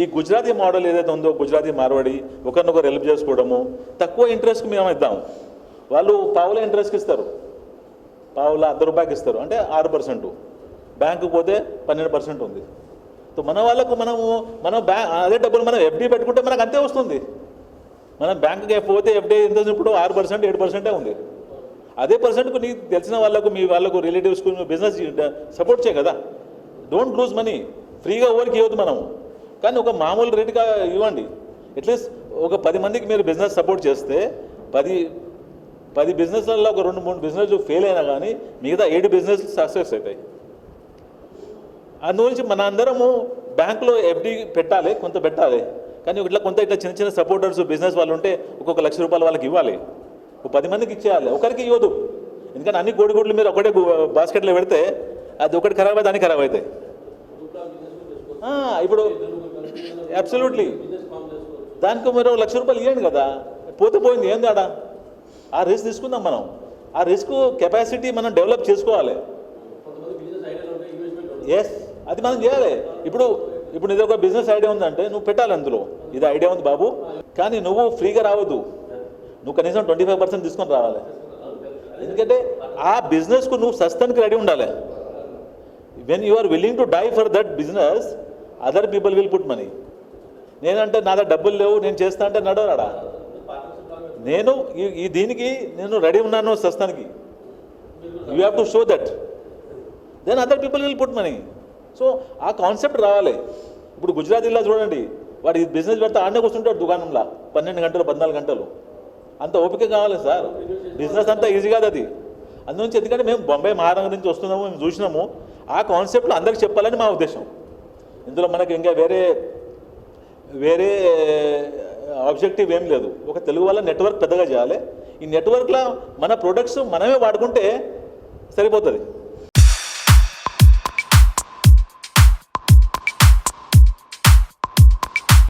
ఈ గుజరాతీ మోడల్ ఏదైతే ఉందో గుజరాతీ మార్వాడి ఒకరినొకరు హెల్ప్ చేసుకోవడము తక్కువ ఇంట్రెస్ట్కి మేము ఇద్దాము వాళ్ళు పావుల ఇంట్రెస్ట్కి ఇస్తారు. పావుల అర్ధ రూపాయకి ఇస్తారు. అంటే ఆరు పర్సెంట్ బ్యాంకుకి పోతే పన్నెండు పర్సెంట్ ఉంది. సో మన వాళ్ళకు మనము మనం బ్యాంక్ అదే డబ్బులు మనం ఎఫ్డీ పెట్టుకుంటే మనకు అంతే వస్తుంది. మనం బ్యాంకుకి పోతే ఎఫ్డీ ఎంత ఇప్పుడు ఆరు పర్సెంట్ ఏడు పర్సెంటే ఉంది. అదే పర్సెంట్కు నీకు తెలిసిన వాళ్ళకు మీ వాళ్ళకు రిలేటివ్స్కు బిజినెస్ సపోర్ట్ చేయ కదా. డోంట్ లూజ్ మనీ ఫ్రీగా ఓవర్కి ఇవ్వద్దు మనము కానీ ఒక మామూలు రేటుగా ఇవ్వండి. అట్లీస్ట్ ఒక పది మందికి మీరు బిజినెస్ సపోర్ట్ చేస్తే పది పది బిజినెస్లలో ఒక రెండు మూడు బిజినెస్ ఫెయిల్ అయినా కానీ మిగతా ఏడు బిజినెస్ సక్సెస్ అవుతాయి. అందుగురించి మన అందరము బ్యాంకులో ఎఫ్డి పెట్టాలి కొంత పెట్టాలి. కానీ ఇట్లా కొంత ఇట్లా చిన్న చిన్న సపోర్టర్స్ బిజినెస్ వాళ్ళు ఉంటే ఒక్కొక్క లక్ష రూపాయలు వాళ్ళకి ఇవ్వాలి. ఒక పది మందికి ఇచ్చేయాలి. ఒకరికి ఇవ్వదు. ఎందుకంటే అన్ని కోడిగుడ్లు మీరు ఒకటే బాస్కెట్లో పెడితే అది ఒకటి ఖరాబ్ అయితే అన్ని ఖరాబ్ అవుతాయి. ఇప్పుడు అబ్సల్యూట్లీ దానికి మీరు లక్ష రూపాయలు ఇవ్వండి కదా. పోతే పోయింది ఏం తేడా? ఆ రిస్క్ తీసుకుందాం మనం. ఆ రిస్క్ కెపాసిటీ మనం డెవలప్ చేసుకోవాలి. ఎస్ అది మనం చేయాలి. ఇప్పుడు ఇప్పుడు నీది ఒక బిజినెస్ ఐడియా ఉందంటే నువ్వు పెట్టాలి అందులో. ఇది ఐడియా ఉంది బాబు. కానీ నువ్వు ఫ్రీగా రావద్దు. నువ్వు కనీసం ట్వంటీ ఫైవ్ పర్సెంట్ తీసుకొని రావాలి. ఎందుకంటే ఆ బిజినెస్కు నువ్వు సస్తానికి రెడీ ఉండాలి. When you are willing to die for that business other people will put money నేనంటే నా దగ్గర డబ్బులు లేవు నేను చేస్తా అంటే నడవరాడా? నేను ఈ- దీనికి నేను రెడీ ఉన్నాను సస్తానికి. You have to show that then other people will put money so ఆ కాన్సెప్ట్ రావాలి. ఇప్పుడు గుజరాతీలో చూడండి. వాడు ఈ బిజినెస్ పెడితే ఆడనే కూర్చుంటాడు దుకాణంలో. పన్నెండు గంటలు పద్నాలుగు గంటలు. అంత ఓపిక కావాలి సార్. బిజినెస్ అంతా ఈజీ కాదు అది. అందునుంచి ఎందుకంటే మేము బొంబాయి మహానగరం నుంచి వస్తున్నాము మేము చూసినాము. ఆ కాన్సెప్ట్లో అందరికి చెప్పాలని మా ఉద్దేశం. ఇందులో మనకి ఇంకా వేరే వేరే ఆబ్జెక్టివ్ ఏం లేదు. ఒక తెలుగు వల్ల నెట్వర్క్ పెద్దగా చేయాలి. ఈ నెట్వర్క్లో మన ప్రొడక్ట్స్ మనమే వాడుకుంటే సరిపోతుంది.